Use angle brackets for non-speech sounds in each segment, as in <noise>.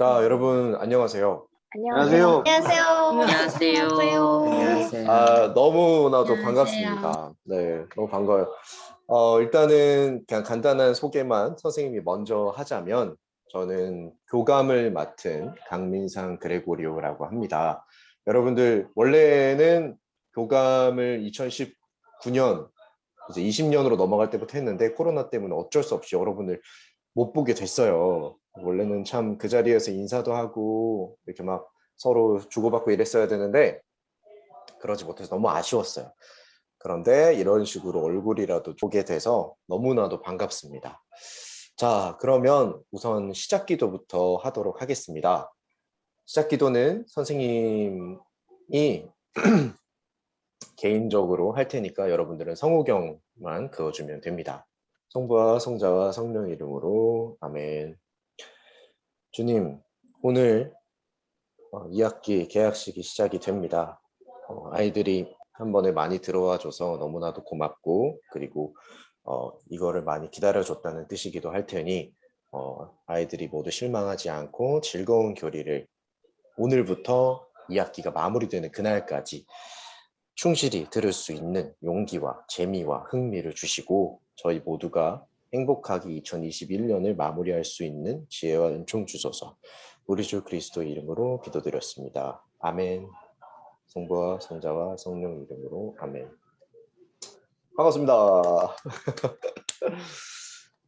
자, 여러분 안녕하세요. 안녕하세요. 안녕하세요. 안녕하세요. 안녕하세요. 아, 너무나도 안녕하세요. 반갑습니다. 네, 너무 반가워요. 어, 일단은 그냥 간단한 소개만 선생님이 먼저 하자면 저는 교감을 맡은 강민상 그레고리오라고 합니다. 여러분들 원래는 교감을 2019년 이제 20년으로 넘어갈 때부터 했는데 코로나 때문에 어쩔 수 없이 여러분을 못 보게 됐어요. 원래는 참 그 자리에서 인사도 하고 이렇게 막 서로 주고받고 이랬어야 되는데 그러지 못해서 너무 아쉬웠어요. 그런데 이런 식으로 얼굴이라도 보게 돼서 너무나도 반갑습니다. 자, 그러면 우선 시작 기도부터 하도록 하겠습니다. 시작 기도는 선생님이 <clears throat> 개인적으로 할 테니까 여러분들은 성우경만 그어주면 됩니다. 성부와 성자와 성령 이름으로 아멘. 주님, 오늘 어, 2학기 개학식이 시작이 됩니다. 어, 아이들이 한 번에 많이 들어와 줘서 너무나도 고맙고 그리고 어, 이거를 많이 기다려줬다는 뜻이기도 할 테니 어, 아이들이 모두 실망하지 않고 즐거운 교리를 오늘부터 2학기가 마무리되는 그날까지 충실히 들을 수 있는 용기와 재미와 흥미를 주시고 저희 모두가 행복하게 2021년을 마무리할 수 있는 지혜와 은총 주소서 우리 주 그리스도 이름으로 기도드렸습니다. 아멘. 성부와 성자와 성령 이름으로 아멘. 반갑습니다. <laughs>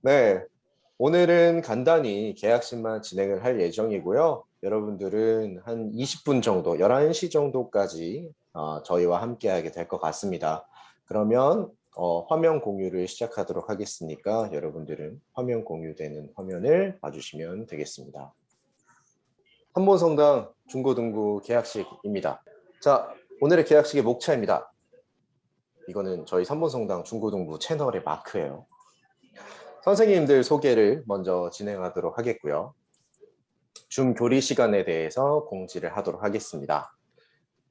네, 오늘은 간단히 계약식만 진행을 할 예정이고요. 여러분들은 한 20분 정도, 11시 정도까지 어, 저희와 함께하게 될 것 같습니다. 그러면 어, 화면 공유를 시작하도록 하겠으니까 여러분들은 화면 공유되는 화면을 봐주시면 되겠습니다. 한본성당 중고등부 계약식입니다. 자, 오늘의 계약식의 목차입니다. 이거는 저희 삼본성당 중고등부 채널의 마크예요. 선생님들 소개를 먼저 진행하도록 하겠고요. 줌 교리 시간에 대해서 공지를 하도록 하겠습니다.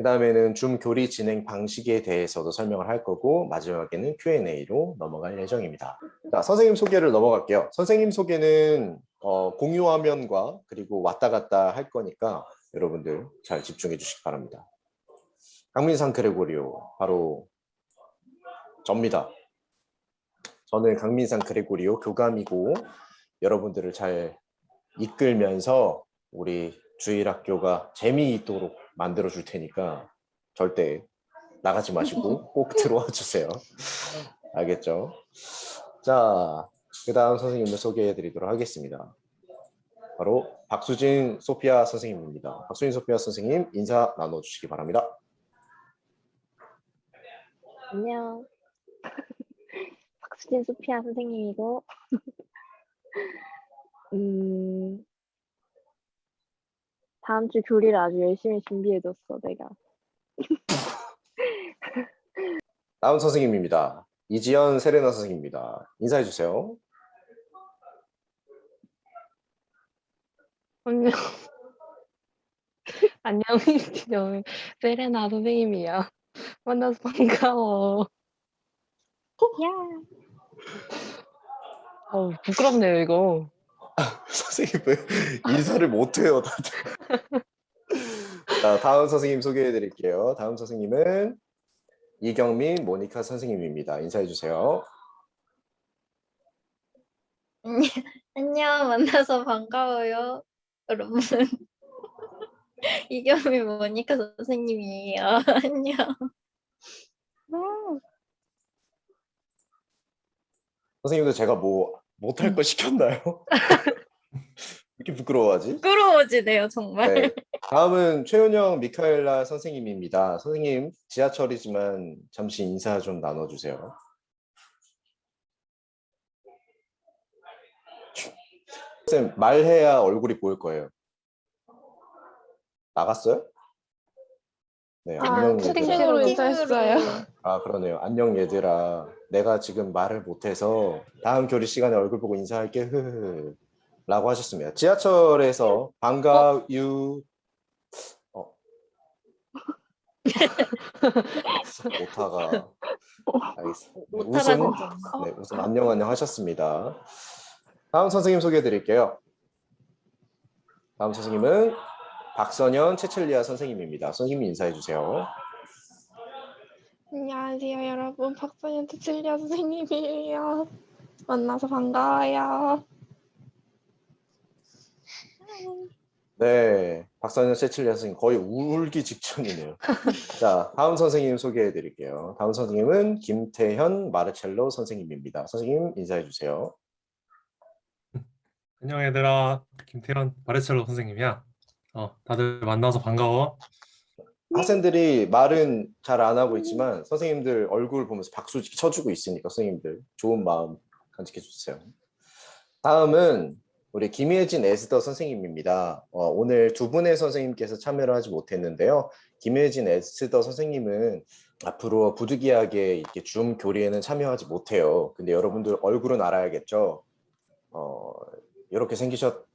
그 다음에는 줌 교리 진행 방식에 대해서도 설명을 할 거고 마지막에는 Q&A로 넘어갈 예정입니다. 자, 선생님 소개를 넘어갈게요. 선생님 소개는 어, 공유 화면과 그리고 왔다 갔다 할 거니까 여러분들 잘 집중해 주시기 바랍니다. 강민상 그레고리오 바로 접니다. 저는 강민상 그레고리오 교감이고 여러분들을 잘 이끌면서 우리 주일학교가 재미있도록 만들어 줄 테니까 절대 나가지 마시고 <laughs> 꼭 들어와 주세요. 알겠죠? 자, 그 다음 선생님을 소개해 드리도록 하겠습니다. 바로 박수진 소피아 선생님입니다. 박수진 소피아 선생님 인사 나눠주시기 바랍니다. 안녕. <laughs> 박수진 소피아 선생님이고, <laughs> 음, 다음 주 교리를 아주 열심히 준비해뒀어, 내가. 다음 선생님입니다. 이지연 세레나 선생님입니다. 인사해 주세요. 안녕. <laughs> 안녕, 저 세레나 선생님이야. 만나서 반가워. 야, 어우, 부끄럽네요, 이거. <laughs> 선생님 왜 인사를 못해요 다들. 자, 다음 선생님 소개해 드릴게요. 다음 선생님은 이경민 모니카 선생님입니다. 인사해 주세요. <laughs> 안녕. 만나서 반가워요. 여러분. <laughs> 이겸이 모니카 선생님이에요. 안녕. 와, 선생님도 제가 뭐 못할 거 시켰나요? 왜 <laughs> 이렇게 부끄러워하지? 부끄러워지네요, 정말. 네. 다음은 최은영 미카엘라 선생님입니다. 선생님 지하철이지만 잠시 인사 좀 나눠주세요. 쌤 말해야 얼굴이 보일 거예요. 나갔어요? 네, 아, 안녕 얘들아. 인사했어요. 아 그러네요. 안녕 얘들아. 내가 지금 말을 못해서 다음 교리 시간에 얼굴 보고 인사할게. 흐흐. 라고 하셨습니다. 지하철에서 반가유 <laughs> 어. 오타가 알겠습니다. 웃음 점. 네, 우선 안녕 안녕 하셨습니다. 다음 선생님 소개해 드릴게요. 다음 선생님은 박선현 채첼리아 선생님입니다. 선생님 인사해 주세요. 안녕하세요, 여러분. 박선현 테칠리아 선생님이에요. 만나서 반가워요. 네, 박선현 채첼리아 선생님 거의 울기 직전이네요. <laughs> 자, 다음 선생님 소개해 드릴게요. 다음 선생님은 김태현 마르첼로 선생님입니다. 선생님 인사해 주세요. 안녕 얘들아 김태현 바레첼로 선생님이야 어 다들 만나서 반가워 학생들이 말은 잘 안 하고 있지만 선생님들 얼굴 보면서 박수 쳐주고 있으니까 선생님들 좋은 마음 간직해 주세요. 다음은 우리 김혜진 에스더 선생님입니다. 어, 오늘 두 분의 선생님께서 참여를 하지 못했는데요. 김혜진 에스더 선생님은 앞으로 부득이하게 이렇게 줌 교리에는 참여하지 못해요. 근데 여러분들 얼굴은 알아야겠죠. 어, 이렇게 생기셨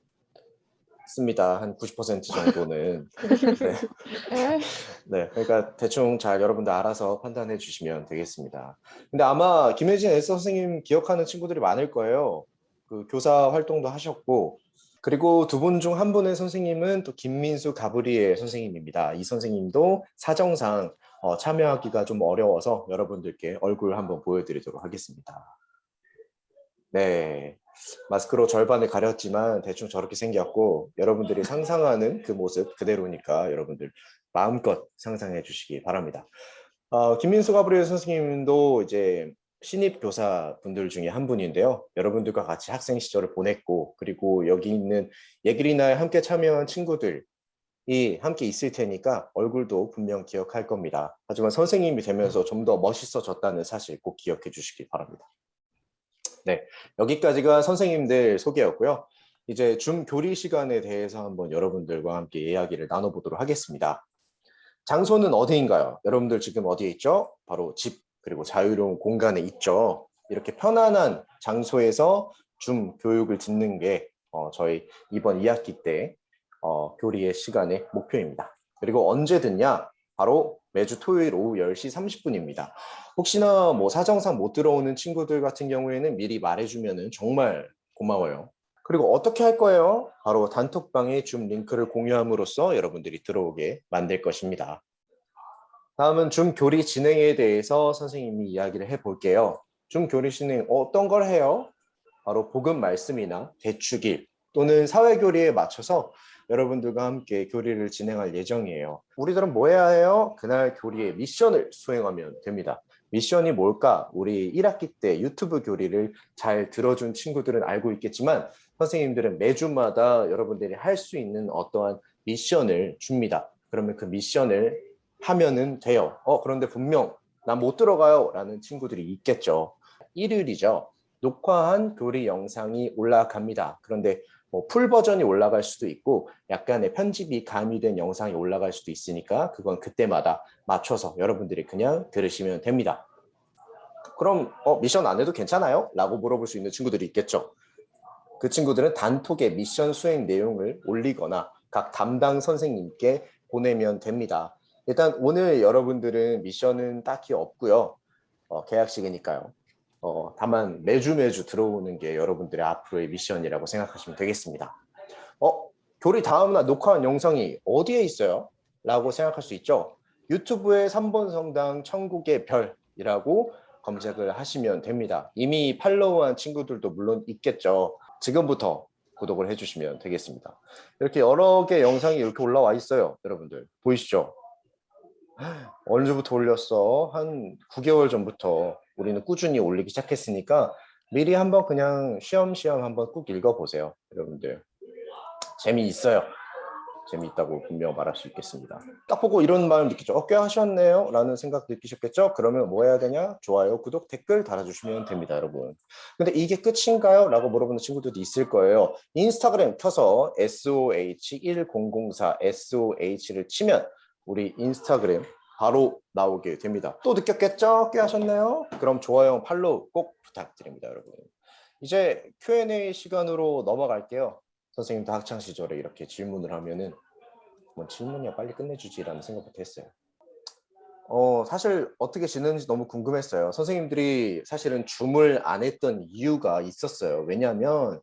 습니다. 한 90% 정도는. <laughs> 네. 네, 그러니까 대충 잘 여러분들 알아서 판단해 주시면 되겠습니다. 근데 아마 김혜진 에스 선생님 기억하는 친구들이 많을 거예요. 그 교사 활동도 하셨고, 그리고 두 분 중 한 분의 선생님은 또 김민수 가브리엘 선생님입니다. 이 선생님도 사정상 어, 참여하기가 좀 어려워서 여러분들께 얼굴 한번 보여드리도록 하겠습니다. 네, 마스크로 절반을 가렸지만 대충 저렇게 생겼고 여러분들이 상상하는 그 모습 그대로니까 여러분들 마음껏 상상해 주시기 바랍니다. 어, 김민수 가브리엘 선생님도 이제 신입 교사 분들 중에 한 분인데요. 여러분들과 같이 학생 시절을 보냈고 그리고 여기 있는 예길이나에 함께 참여한 친구들 이 함께 있을 테니까 얼굴도 분명 기억할 겁니다. 하지만 선생님이 되면서 좀 더 멋있어졌다는 사실 꼭 기억해 주시기 바랍니다. 네, 여기까지가 선생님들 소개였고요. 이제 줌 교리 시간에 대해서 한번 여러분들과 함께 이야기를 나눠보도록 하겠습니다. 장소는 어디인가요? 여러분들 지금 어디에 있죠? 바로 집 그리고 자유로운 공간에 있죠. 이렇게 편안한 장소에서 줌 교육을 듣는 게 어, 저희 이번 2학기 때 어, 교리의 시간의 목표입니다. 그리고 언제 듣냐? 바로 매주 토요일 오후 10시 30분입니다. 혹시나 뭐 사정상 못 들어오는 친구들 같은 경우에는 미리 말해주면 정말 고마워요. 그리고 어떻게 할 거예요? 바로 단톡방에 줌 링크를 공유함으로써 여러분들이 들어오게 만들 것입니다. 다음은 줌 교리 진행에 대해서 선생님이 이야기를 해볼게요. 줌 교리 진행 어떤 걸 해요? 바로 복음 말씀이나 대축일 또는 사회 교리에 맞춰서 여러분들과 함께 교리를 진행할 예정이에요. 우리들은 뭐 해야 해요? 그날 교리의 미션을 수행하면 됩니다. 미션이 뭘까? 우리 1학기 때 유튜브 교리를 잘 들어준 친구들은 알고 있겠지만 선생님들은 매주마다 여러분들이 할 수 있는 어떠한 미션을 줍니다. 그러면 그 미션을 하면은 돼요. 어, 그런데 분명 난못 들어가요. 라는 친구들이 있겠죠. 일요일이죠. 녹화한 교리 영상이 올라갑니다. 그런데 뭐 풀 버전이 올라갈 수도 있고 약간의 편집이 가미된 영상이 올라갈 수도 있으니까 그건 그때마다 맞춰서 여러분들이 그냥 들으시면 됩니다. 그럼 어, 미션 안 해도 괜찮아요? 라고 물어볼 수 있는 친구들이 있겠죠. 그 친구들은 단톡에 미션 수행 내용을 올리거나 각 담당 선생님께 보내면 됩니다. 일단 오늘 여러분들은 미션은 딱히 없고요. 어, 계약식이니까요. 어, 다만 매주 매주 들어오는 게 여러분들의 앞으로의 미션이라고 생각하시면 되겠습니다. 어, 교리 다음날 녹화한 영상이 어디에 있어요? 라고 생각할 수 있죠. 유튜브에 3번 성당 천국의 별이라고 검색을 하시면 됩니다. 이미 팔로우한 친구들도 물론 있겠죠. 지금부터 구독을 해주시면 되겠습니다. 이렇게 여러 개 영상이 이렇게 올라와 있어요. 여러분들 보이시죠? <gasps> 언제부터 올렸어? 한 9개월 전부터 우리는 꾸준히 올리기 시작했으니까 미리 한번 그냥 쉬엄쉬엄 한번 꾹 읽어보세요. 여러분들 재미있어요. 재미있다고 분명 말할 수 있겠습니다. 딱 보고 이런 마음 느끼죠. 어, 꽤 하셨네요. 라는 생각 느끼셨겠죠? 그러면 뭐 해야 되냐? 좋아요, 구독, 댓글 달아주시면 됩니다, 여러분. 근데 이게 끝인가요? 라고 물어보는 친구들도 있을 거예요. 인스타그램 켜서 SOH1004 SOH를 치면 우리 인스타그램 바로 나오게 됩니다. 또 느꼈겠죠? 꽤 하셨네요? 그럼 좋아요, 팔로우 꼭 부탁드립니다, 여러분. 이제 Q&A 시간으로 넘어갈게요. 선생님도 학창 시절에 이렇게 질문을 하면은 뭐 질문이야 빨리 끝내주지라는 생각부터 했어요. 어 사실 어떻게 지내는지 너무 궁금했어요. 선생님들이 사실은 줌을 안 했던 이유가 있었어요. 왜냐하면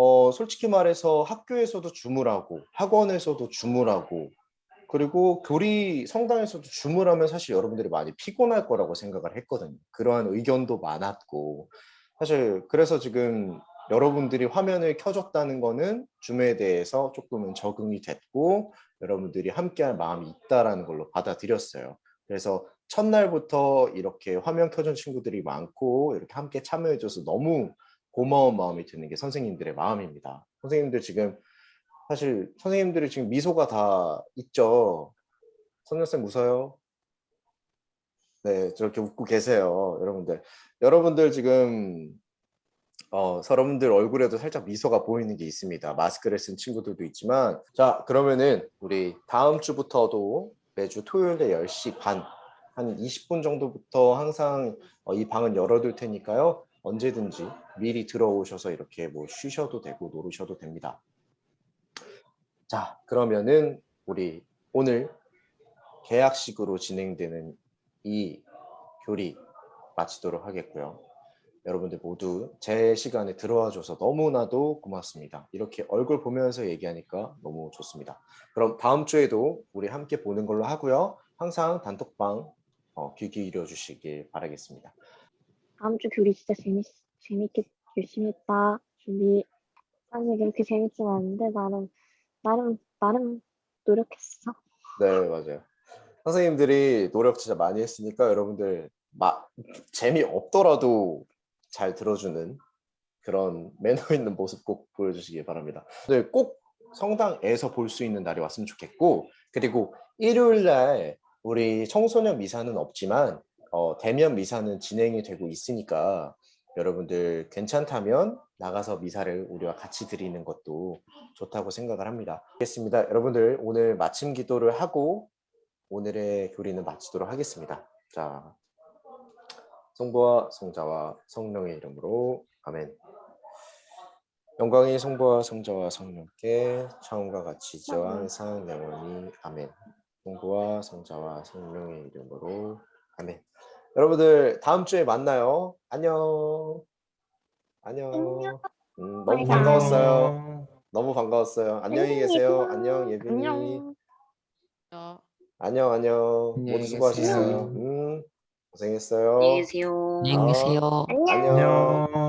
어, 솔직히 말해서 학교에서도 주무라고, 학원에서도 주무라고, 그리고 교리 성당에서도 주무라면 사실 여러분들이 많이 피곤할 거라고 생각을 했거든요. 그러한 의견도 많았고, 사실 그래서 지금 여러분들이 화면을 켜줬다는 거는 줌에 대해서 조금은 적응이 됐고, 여러분들이 함께할 마음이 있다라는 걸로 받아들였어요. 그래서 첫날부터 이렇게 화면 켜준 친구들이 많고 이렇게 함께 참여해줘서 너무 고마운 마음이 드는 게 선생님들의 마음입니다. 선생님들 지금 사실 선생님들이 지금 미소가 다 있죠. 선녀쌤 웃어요? 네, 저렇게 웃고 계세요, 여러분들. 여러분들 지금 어, 여러분들 얼굴에도 살짝 미소가 보이는 게 있습니다. 마스크를 쓴 친구들도 있지만 자, 그러면은 우리 다음 주부터도 매주 토요일에 10시 반, 한 20분 정도부터 항상 어, 이 방은 열어둘 테니까요. 언제든지 미리 들어오셔서 이렇게 뭐 쉬셔도 되고 놀으셔도 됩니다. 자, 그러면은 우리 오늘 계약식으로 진행되는 이 교리 마치도록 하겠고요. 여러분들 모두 제 시간에 들어와 줘서 너무나도 고맙습니다. 이렇게 얼굴 보면서 얘기하니까 너무 좋습니다. 그럼 다음 주에도 우리 함께 보는 걸로 하고요. 항상 단톡방 어, 귀 기울여 주시길 바라겠습니다. 다음 주 교리 진짜 재밌, 재밌게 열심히 했다. 준비. 아니, 그렇게 재밌진 않은데, 나름, 나름, 나름 노력했어. 네, 맞아요. 선생님들이 노력 진짜 많이 했으니까 여러분들 막 재미 없더라도 잘 들어주는 그런 <laughs> 매너 있는 모습 꼭 보여주시기 바랍니다. 네, 꼭 성당에서 볼 수 있는 날이 왔으면 좋겠고 그리고 일요일 날 우리 청소년 미사는 없지만 어, 대면 미사는 진행이 되고 있으니까 여러분들 괜찮다면 나가서 미사를 우리와 같이 드리는 것도 좋다고 생각을 합니다. 알겠습니다. 여러분들 오늘 마침 기도를 하고 오늘의 교리는 마치도록 하겠습니다. 자, 성부와 성자와 성령의 이름으로 아멘. 영광이 성부와 성자와 성령께 처음과 같이 이제와 항상 영원히 아멘. 성부와 성자와 성령의 이름으로 아멘. 여러분들 다음 주에 만나요. 안녕. 안녕. 안녕. 음, 너무. 반가웠어요. 너무 반가웠어요. 안녕히 계세요. 안녕 예빈이. 안녕. 안녕 안녕. 모두 안녕히 수고하셨어요. 계세요. 음, 고생했어요. 안녕히 계세요. 안녕히 계세요. 안녕. 안녕. 안녕.